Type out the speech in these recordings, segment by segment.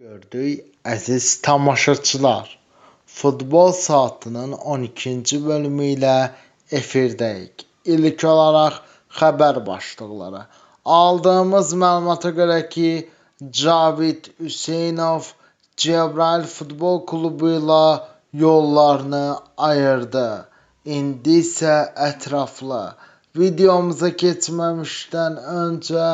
Gördük əziz tamaşaçılar, Futbol Saatının 12-ci bölümü ilə efirdəyik. İlk olaraq xəbər başlıqları. Aldığımız məlumata görə ki, Cavid Hüseynov Cəbrayıl Futbol Klubu ilə yollarını ayırdı. İndi isə ətraflı videomuza keçməmişdən öncə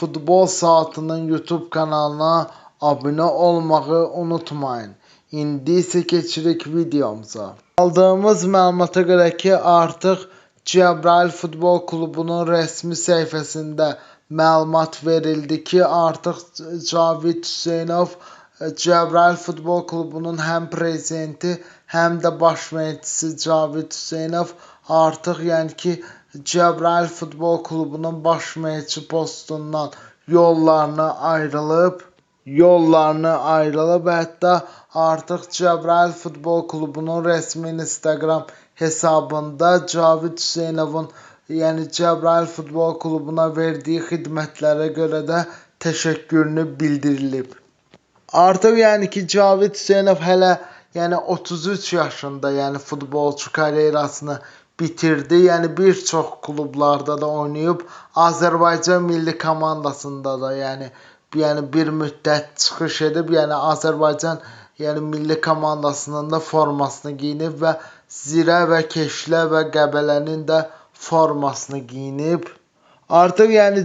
Futbol Saatının YouTube kanalına abunə olmağı unutmayın. İndi isə keçirik videomuza. Aldığımız məlumata görə ki, artıq Cəbrayıl Futbol Klubunun rəsmi səhifəsində məlumat verildi ki, artıq Cavid Hüseynov Cəbrayıl Futbol Klubunun həm prezidenti, həm də baş məşqçisi Cavid Hüseynov artıq yəni ki, Cəbrayıl Futbol Klubunun baş məşqçi postundan yollarını ayrılıb yollarını ayrılıb. Hətta artıq Cəbrayıl Futbol Klubunun rəsmi Instagram hesabında Cavid Hüseynovun, yəni Cəbrayıl Futbol Klubuna verdiyi xidmətlərə görə də təşəkkürünü bildirilib. Artıq yəni ki, Cavid Hüseynov hələ yəni 33 yaşında, yəni futbolçu karyerasını bitirdi. Yəni bir çox klublarda da oynayıb. Azərbaycan milli komandasında da yəni yəni bir müddət çıxış edib, yəni Azərbaycan yəni milli komandasının da formasını geyinib və Zirə və Keşlə və Qəbələnin də formasını geyinib. Artıq yəni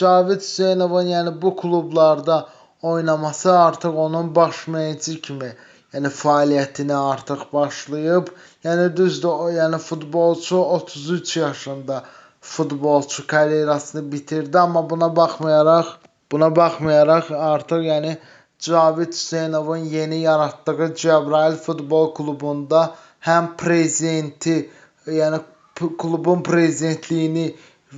Cavid Hüseynovun yəni bu klublarda oynaması artıq onun baş məşqçi kimi yəni fəaliyyətini artıq başlayıb. Yəni düzdür, o yəni futbolçu 33 yaşında futbolçu karyerasını bitirdi, amma buna baxmayaraq Buna baxmayaraq artıq yəni Cavid Hüseynovun yeni yaratdığı Cəbrayıl Futbol Klubunda həm prezidenti, yəni klubun prezidentliyini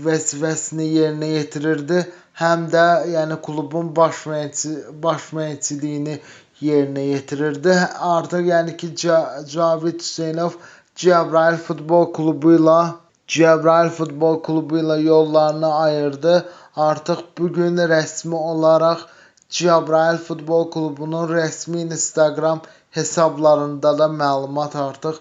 vəzifəsini yerinə yetirirdi, həm də yəni klubun baş məşqçi baş məşqçiliyini yerinə yetirirdi. Artıq yəni ki, Cavid Hüseynov Cəbrayıl Futbol Klubu ilə Futbol Klubu yollarını ayırdı. Artıq bu gün rəsmi olaraq Cəbrayıl Futbol Klubunun rəsmi Instagram hesablarında da məlumat artıq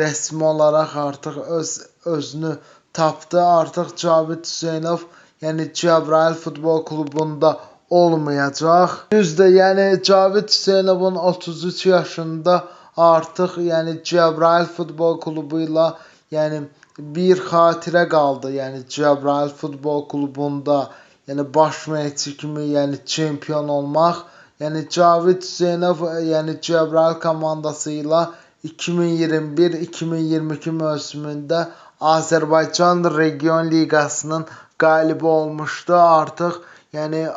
rəsmi olaraq artıq öz özünü tapdı. Artıq Cavid Hüseynov yəni Cəbrayıl Futbol Klubunda olmayacaq. Düzdür, yəni Cavid Hüseynovun 33 yaşında artıq yəni Cəbrayıl Futbol Klubu ilə yəni bir xatirə qaldı. Yəni Cəbrayıl Futbol Klubunda, yəni baş məşqçi kimi, yəni çempion olmaq. Yəni Cavid Hüseynov, yəni Cəbrayıl komandası ilə 2021-2022 mövsümündə Azərbaycan Region Liqasının qalibi olmuşdu. Artıq yəni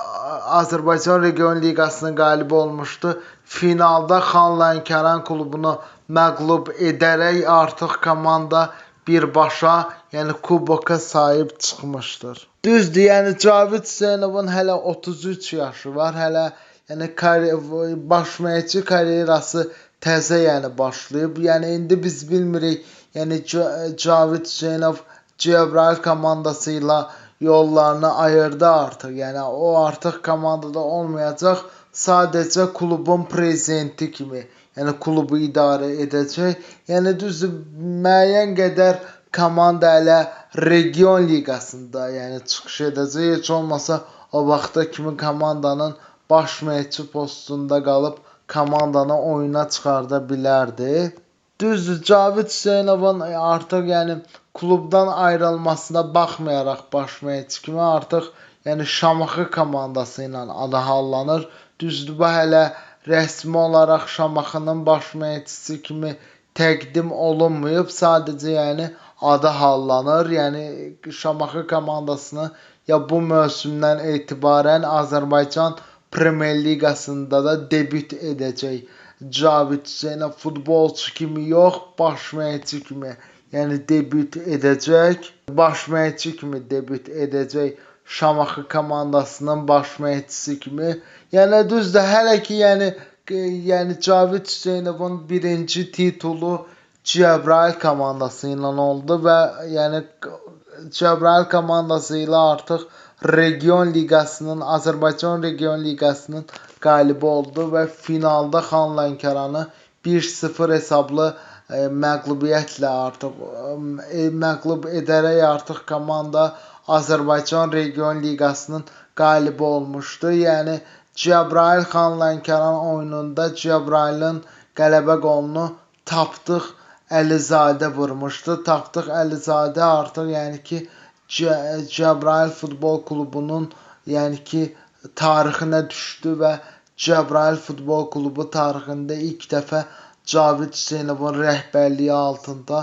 Azərbaycan Region Liqasının qalibi olmuşdu. Finalda Xan Lənkəran klubunu məğlub edərək artıq komanda birbaşa, yəni kuboka sahib çıxmışdır. Düzdür, yəni Cavid Hüseynovun hələ 33 yaşı var, hələ yəni baş məşqçi karyerası təzə yəni başlayıb. Yəni indi biz bilmirik, yəni Cavid Hüseynov Cəbrayıl komandası ilə yollarını ayırdı artıq. Yəni o artıq komandada olmayacaq. Sadəcə klubun prezidenti kimi yəni klubu idarə edəcək. Yəni düzdür, müəyyən qədər komanda hələ region liqasında, yəni çıxış edəcək. Heç olmasa o vaxta kimi komandanın baş məşqçi postunda qalıb komandanı oyuna çıxarda bilərdi. Düzdür, Cavid Hüseynovun artıq yəni klubdan ayrılmasına baxmayaraq baş məşqçi kimi artıq yəni Şamaxı komandası ilə adı hallanır. Düzdür, bu hələ rəsmi olaraq Şamaxının baş məşqçisi kimi təqdim olunmayıb. Sadəcə yəni adı hallanır. Yəni Şamaxı komandasını ya bu mövsümdən etibarən Azərbaycan Premyer Liqasında da debüt edəcək. Cavid Hüseynov futbolçu kimi yox, baş məşqçi kimi yəni debüt edəcək. Baş məşqçi kimi debüt edəcək. Şamaxı komandasının baş məşqçisi kimi. Yəni düzdür, hələ ki, yəni yəni Cavid Hüseynovun birinci titulu Cəbrayıl komandası ilə oldu və yəni Cəbrayıl komandası ilə artıq Region Liqasının, Azərbaycan Region Liqasının qalibi oldu və finalda Xan Lənkəranı 1-0 hesablı e, məğlubiyyətlə artıq e, məğlub edərək artıq komanda Azərbaycan Region Liqasının qalibi olmuşdu. Yəni Cəbrayıl Xan Lənkəran oyununda Cəbrayılın qələbə qolunu Tapdıq Əlizadə vurmuşdu. Tapdıq Əlizadə artıq yəni ki Cə Cəbrayıl Futbol Klubunun yəni ki tarixinə düşdü və Cəbrayıl Futbol Klubu tarixində ilk dəfə Cavid Hüseynovun rəhbərliyi altında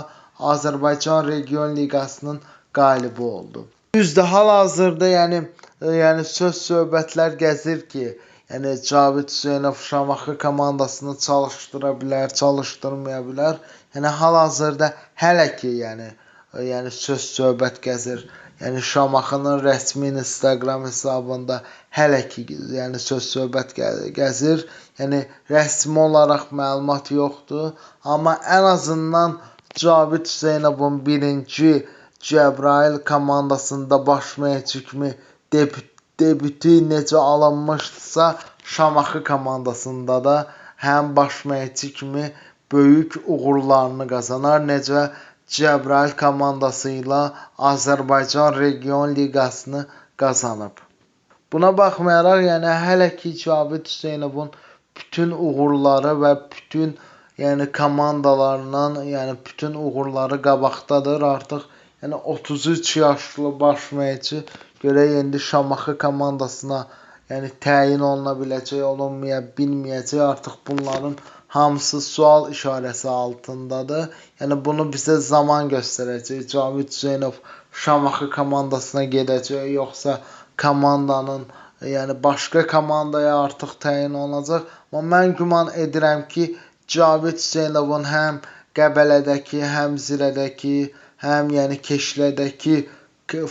Azərbaycan Region Liqasının qalibi oldu. Düzdür, hal-hazırda yəni yəni söz söhbətlər gəzir ki, yəni Cavid Hüseynov Şamaxı komandasını çalışdıra bilər, çalışdırmaya bilər. Yəni hal-hazırda hələ ki, yəni yəni söz söhbət gəzir. Yəni Şamaxının rəsmi Instagram hesabında hələ ki, yəni söz söhbət gəzir. Yəni rəsmi olaraq məlumat yoxdur, amma ən azından Cavid Hüseynovun birinci Cəbrayıl komandasında baş məşqçi kimi debüt debütü necə alınmışdısa, Şamaxı komandasında da həm baş məşqçi kimi böyük uğurlarını qazanar, necə Cəbrayıl komandası ilə Azərbaycan Region Liqasını qazanıb. Buna baxmayaraq, yəni hələ ki Cavid Hüseynovun bütün uğurları və bütün yəni komandalarından, yəni bütün uğurları qabaqdadır. Artıq yəni 33 yaşlı baş məşqçi görək indi Şamaxı komandasına yəni təyin oluna biləcək, olunmaya bilməyəcək. Artıq bunların hamısı sual işarəsi altındadır. Yəni bunu bizə zaman göstərəcək. Cavid Hüseynov Şamaxı komandasına gedəcək, yoxsa komandanın yəni başqa komandaya artıq təyin olunacaq. Amma mən güman edirəm ki, Cavid Hüseynovun həm Qəbələdəki, həm Zirədəki, həm yəni Keşlədəki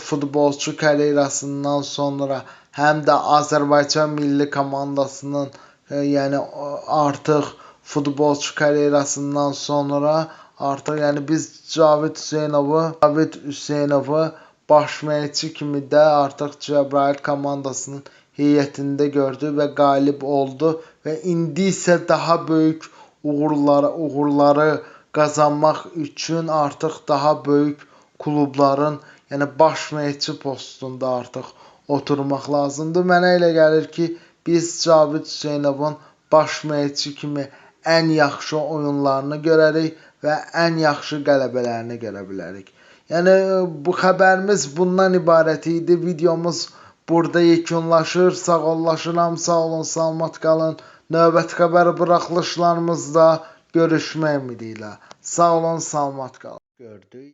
futbolçu karyerasından sonra həm də Azərbaycan milli komandasının yəni artıq futbolçu karyerasından sonra artıq yəni biz Cavid Hüseynovu, Cavid Hüseynovu baş məşqçi kimi də artıq Cəbrayıl komandasının heyətində gördü və qalib oldu və indi isə daha böyük uğurları, uğurları qazanmaq üçün artıq daha böyük klubların yəni baş məşqçi postunda artıq oturmaq lazımdır. Mənə elə gəlir ki, biz Cavid Hüseynovun baş məşqçi kimi ən yaxşı oyunlarını görərik və ən yaxşı qələbələrini görə bilərik. Yəni bu xəbərimiz bundan ibarət idi. Videomuz burada yekunlaşır. Sağollaşıram. Sağ olun, salamat qalın. Növbəti xəbər buraxılışlarımızda görüşmək ümidi ilə. Sağ olun, salamat qalın. Gördük.